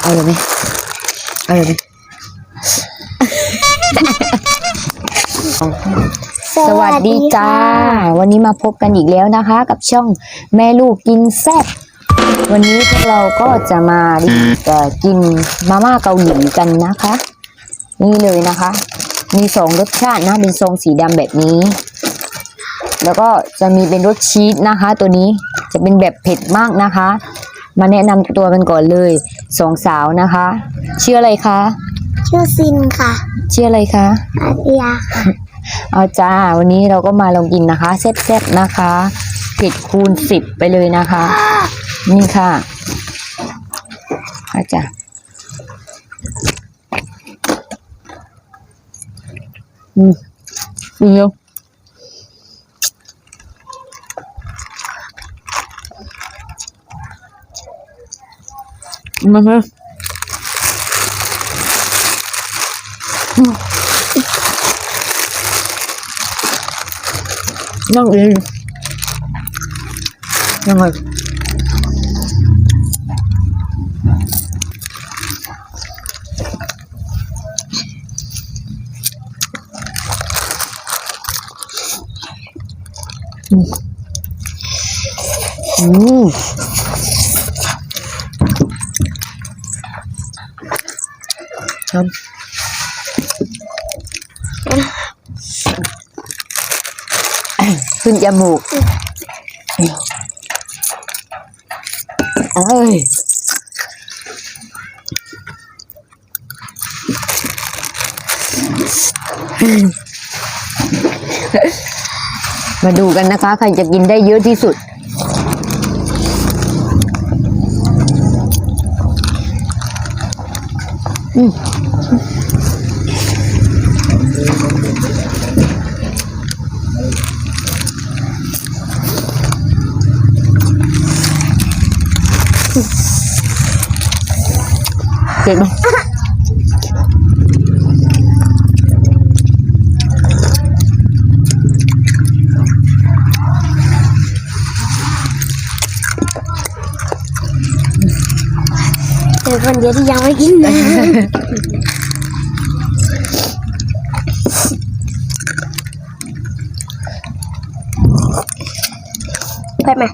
เอาเลยไหมเอาเลยไหมสวัสดีจ้า วันนี้มาพบกันอีกแล้วนะคะ กับช่องแม่ลูกกินแซ่บวันนี้พวกเราก็จะมาเอ่อกินมาม่าเกาหลีกันนะคะ นี่เลยนะคะ มีสองรสชาตินะเป็นทรงสีดำแบบนี้ แล้วก็จะมีเป็นรสชีสนะคะ ตัวนี้จะเป็นแบบเผ็ดมากนะคะ มาแนะนำตัวกันก่อนเลย สองสาวนะคะชื่ออะไรคะชื่อซินค่ะชื่ออะไรคะอาเซียค่ะเอาจ้าวันนี้เราก็มาลองกินนะคะแซ่บๆนะคะเผ็ดคูณสิบไปเลยนะคะ นี่ค่ะอาจารย์อืมเดี๋ยวมาเลยนั่งเอง Mama. Nang in. Naman. Mmm. ครับขึ้นจมูกเอ้ยมาดูกันนะคะ ใครจะกินได้เยอะที่สุด Hmm. Okay, bang. เดี๋ยวคนเดียวที่ยังไม่กินนะไปไหม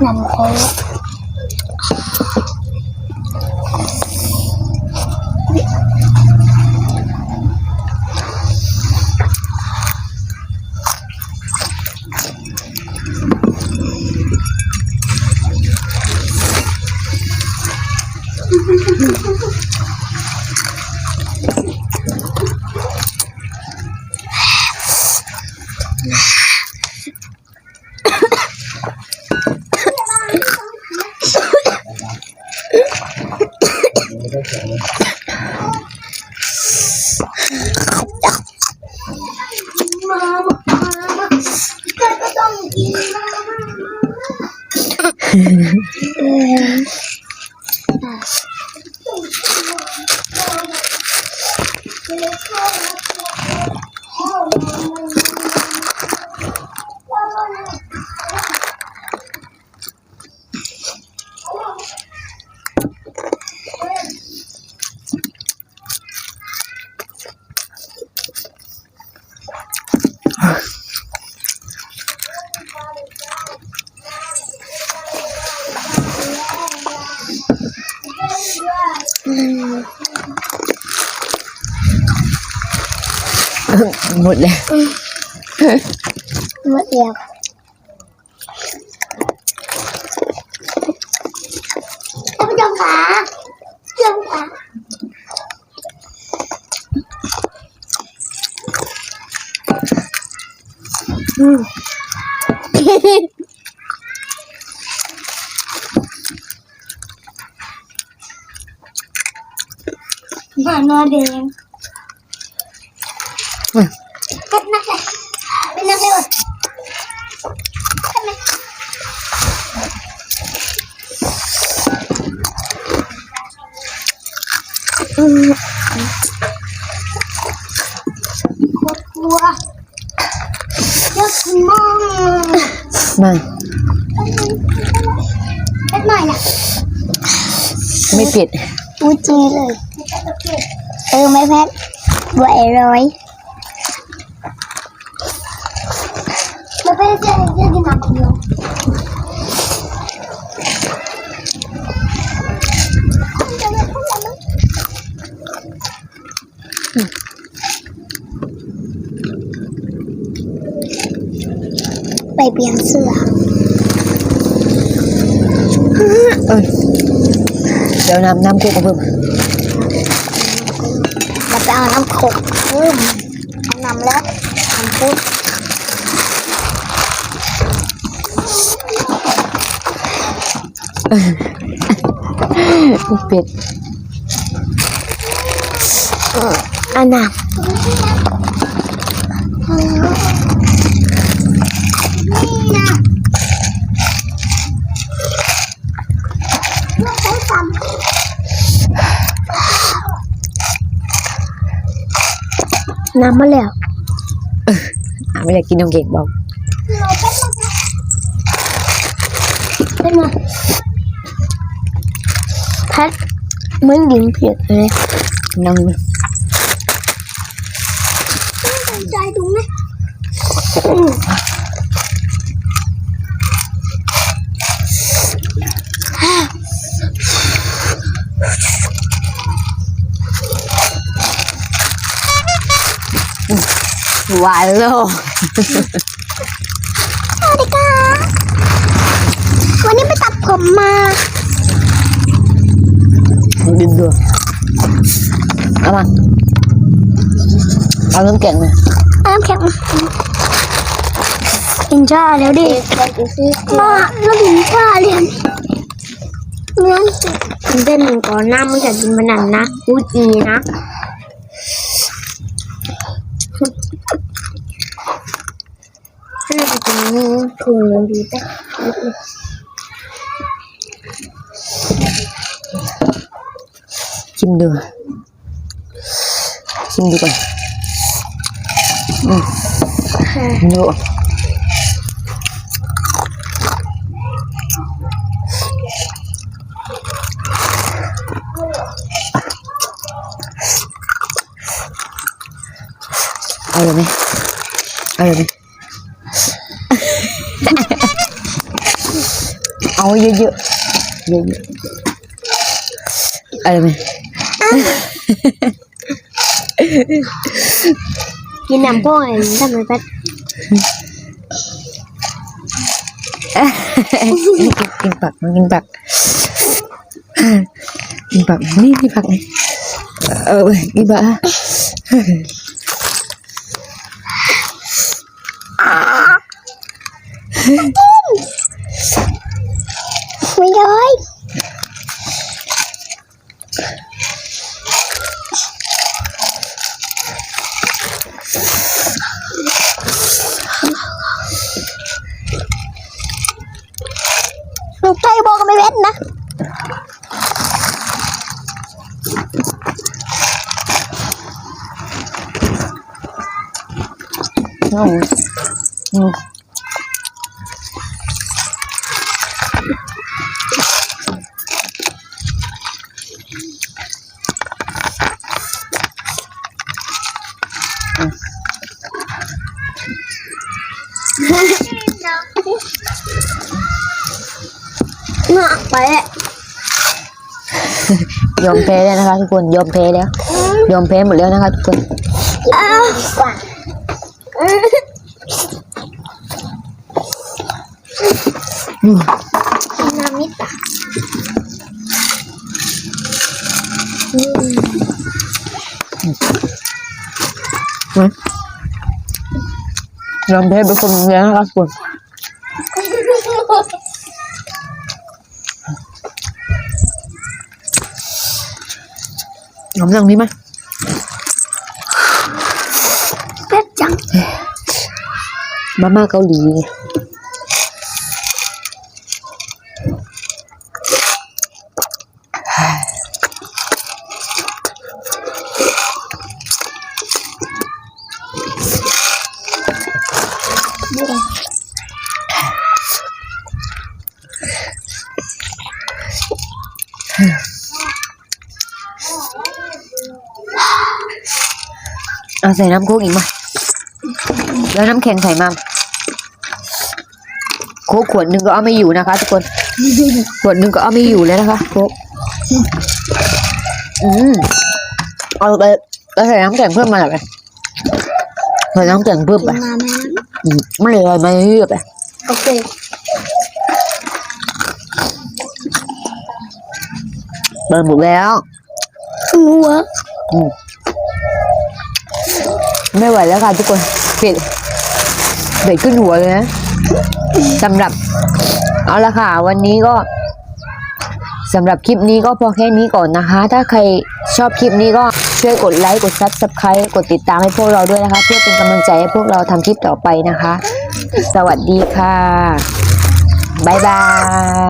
男朋友都是妈妈，别怕。một đẹp mất đẹp em trong cả trong cả Mm. nó đen cắt ano din. Hmm. Kat na ka. Binakayos. Yes, mom. Man. Kat na. ไม่ปิด พูดจริงเลย ừ mấy phát. Vậy rồi. Mấy phát chơi chơi đi nằm được. Bảy biển sửa ừ. đều nằm nam kia của vương. ไปเอาน้ำขกเพิ่มเอาน้ำแล้วน้ำพุไม่เผ็ดอันน้ำนี่นะ น้ำมาแล้วอะไม่อยากกินน้ำเก่งบอกเป็นไงแพทเหมือนยิงเพียดเลยน้องใจตรงไหม วานแล้วสวัสดีค่ะวันนี้ไปตัดผมมาดินด้วยเอามาเอาน้ำแกงมาน้ำแข็งกินชาแล้วดิมาแล้วกินชาเรียนเนื้อมันเป็นหนึ่งก่อนหน้ามันจะกินมันนั่นนะอูจีนะน่าจะกินถุงนึงดีแต่ชิมดูชิมดูก่อนอื thường gì ta? Chim đường chim đi coi ừ. nhựa. Ai rồi đây? Ai rồi đây? Aku jujur. Jujur. Aduh. Ginampong ay minta mapat. Timpak, timpak. Timpak, ini timpak nih. Oh, iba ah. ah. อืมอืม嗯น่ะไปยอมแพ้แล้วนะคะทุกคน ยอมแพ้แล้ว ยอมแพ้หมดแล้วนะคะทุกคน อ้าวกว่น้อะยอมแพ้เป็นคนเนี้ยนะคะทุกคนยอมนั่งนี้ไหม มาม่าเกาหลีเอาใส่น้ำโค้กอีกมา แล้วน้ำแข็งใส่มาโค้กขวดหนึ่งก็เอาไม่อยู่นะคะ ทุกคน ขวดหนึ่งก็เอาไม่อยู่แล้วนะคะโค้กอืมเอาไปแล้วใส่น้ำแข็งเพิ่มมาหน่อยไปใส่น้ำแข็งเพิ่มไปมาแม่อืมไม่เลยไม่เยอะไปโอเคเปิดหมดแล้วหัวอืมไม่ไหวแล้วค่ะทุกคนเผ็ด เด็ดขึ้นหัวเลยนะสำหรับ เอาละค่ะ วันนี้ก็สำหรับคลิปนี้ก็พอแค่นี้ก่อนนะคะ ถ้าใครชอบคลิปนี้ก็ช่วยกดไลค์ กดซับสไครต์กดติดตามให้พวกเราด้วยนะคะ เพื่อเป็นกำลังใจให้พวกเราทำคลิปต่อไปนะคะ สวัสดีค่ะ บ๊ายบาย